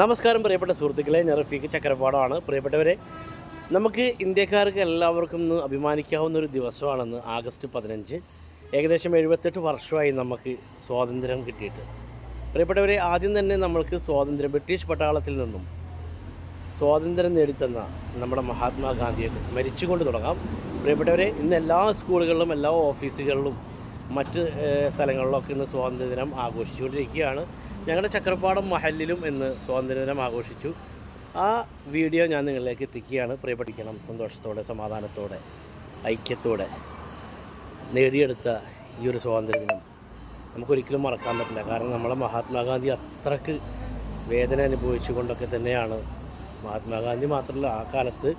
നമസ്കാരം പ്രിയപ്പെട്ട സുഹൃത്തുക്കളെ ഞാൻ റഫീഖ് ചക്രപാടമാണ് പ്രിയപ്പെട്ടവരെ നമുക്ക് ഇന്ത്യക്കാർക്ക് എല്ലാവർക്കും ഇന്ന് അഭിമാനിക്കാവുന്ന ഒരു ദിവസമാണെന്ന് ആഗസ്റ്റ് പതിനഞ്ച്. ഏകദേശം എഴുപത്തെട്ട് വർഷമായി നമുക്ക് സ്വാതന്ത്ര്യം കിട്ടിയിട്ട്. പ്രിയപ്പെട്ടവരെ ആദ്യം തന്നെ നമ്മൾക്ക് സ്വാതന്ത്ര്യം ബ്രിട്ടീഷ് പട്ടാളത്തിൽ നിന്നും സ്വാതന്ത്ര്യം നേടിത്തന്ന നമ്മുടെ മഹാത്മാഗാന്ധിയൊക്കെ സ്മരിച്ചുകൊണ്ട് തുടങ്ങാം. പ്രിയപ്പെട്ടവരെ ഇന്ന് എല്ലാ സ്കൂളുകളിലും എല്ലാ ഓഫീസുകളിലും മറ്റ് സ്ഥലങ്ങളിലൊക്കെ ഇന്ന് സ്വാതന്ത്ര്യദിനം ആഘോഷിച്ചുകൊണ്ടിരിക്കുകയാണ്. ഞങ്ങളുടെ ചക്രപ്പാടം മഹലിലും ഇന്ന് സ്വാതന്ത്ര്യദിനം ആഘോഷിച്ചു. ആ വീഡിയോ ഞാൻ നിങ്ങളിലേക്ക് എത്തിക്കുകയാണ്. പ്രിയപ്പെട്ടിക്കണം സന്തോഷത്തോടെ സമാധാനത്തോടെ ഐക്യത്തോടെ നേടിയെടുത്ത ഈ ഒരു സ്വാതന്ത്ര്യദിനം നമുക്കൊരിക്കലും മറക്കാൻ പറ്റില്ല. കാരണം നമ്മളെ മഹാത്മാഗാന്ധി അത്രയ്ക്ക് വേദന അനുഭവിച്ചുകൊണ്ടൊക്കെ തന്നെയാണ്. മഹാത്മാഗാന്ധി മാത്രമല്ല ആ കാലത്ത്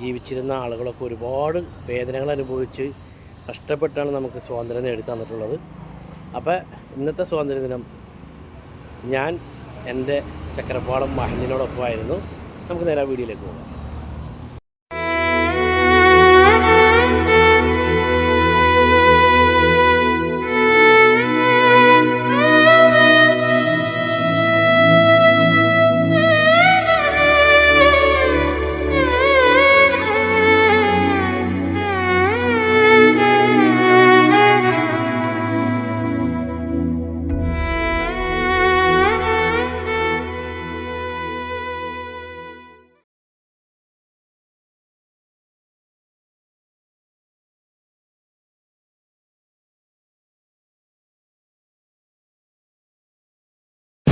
ജീവിച്ചിരുന്ന ആളുകളൊക്കെ ഒരുപാട് വേദനകൾ അനുഭവിച്ച് കഷ്ടപ്പെട്ടാണ് നമുക്ക് സ്വാതന്ത്ര്യം നേടി തന്നിട്ടുള്ളത്. അപ്പോൾ ഇന്നത്തെ സ്വാതന്ത്ര്യദിനം ഞാൻ എന്റെ ചക്രപ്പാടം മഹനിനോടൊപ്പമായിരുന്നു നമുക്ക് നേരെ വീഡിയോയിലേക്ക് പോകാം.